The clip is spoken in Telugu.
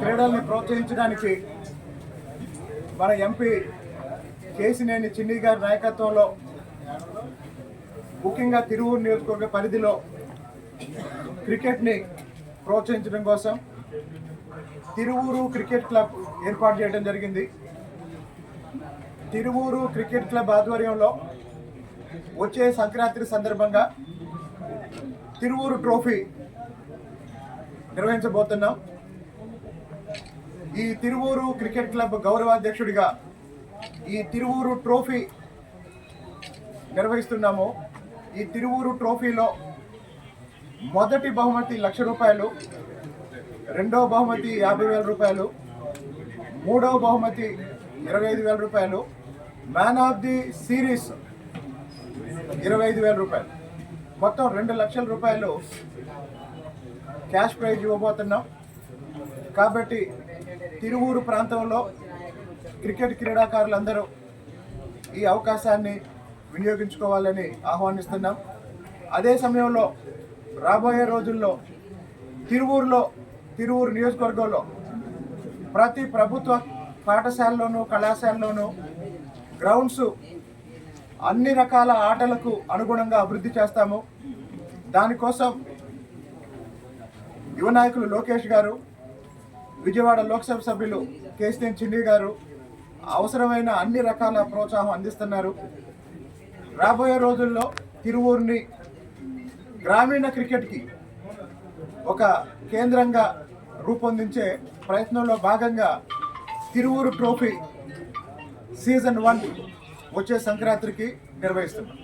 క్రీడల్ని ప్రోత్సహించడానికి మన ఎంపీ కేసినేని చిన్ని గారి నాయకత్వంలో ముఖ్యంగా తిరువూరు నియోజకవర్గ పరిధిలో క్రికెట్ని ప్రోత్సహించడం కోసం తిరువూరు క్రికెట్ క్లబ్ ఏర్పాటు చేయడం జరిగింది. తిరువూరు క్రికెట్ క్లబ్ ఆధ్వర్యంలో వచ్చే సంక్రాంతి సందర్భంగా తిరువూరు ట్రోఫీ నిర్వహించబోతున్నాం. ఈ తిరువూరు క్రికెట్ క్లబ్ గౌరవాధ్యక్షుడిగా ఈ తిరువూరు ట్రోఫీ నిర్వహిస్తున్నాము. ఈ తిరువూరు ట్రోఫీలో మొదటి బహుమతి లక్ష రూపాయలు రెండవ బహుమతి యాభై వేల రూపాయలు మూడవ బహుమతి ఇరవై ఐదు వేల రూపాయలు మ్యాన్ ఆఫ్ ది సిరీస్ ఇరవై ఐదు వేల రూపాయలు. మొత్తం రెండు లక్షల రూపాయలు క్యాష్ ప్రైజ్ ఇవ్వబోతున్నాం. కాబట్టి తిరువూరు ప్రాంతంలో క్రికెట్ క్రీడాకారులందరూ ఈ అవకాశాన్ని వినియోగించుకోవాలని ఆహ్వానిస్తున్నాం. అదే సమయంలో రాబోయే రోజుల్లో తిరువూరులో తిరువూరు నియోజకవర్గంలో ప్రతి ప్రభుత్వ పాఠశాలలోనూ కళాశాలలోనూ గ్రౌండ్స్ అన్ని రకాల ఆటలకు అనుగుణంగా అభివృద్ధి చేస్తాము. దానికోసం యువ నాయకులు లోకేష్ గారు విజయవాడ లోక్సభ సభ్యులు కేసీఎన్ చిన్ని గారు అవసరమైన అన్ని రకాల ప్రోత్సాహం అందిస్తున్నారు. రాబోయే రోజుల్లో తిరువూరుని గ్రామీణ క్రికెట్కి ఒక కేంద్రంగా రూపొందించే ప్రయత్నంలో భాగంగా తిరువూరు ట్రోఫీ సీజన్ వన్ వచ్చే సంక్రాంతికి నిర్వహిస్తున్నాం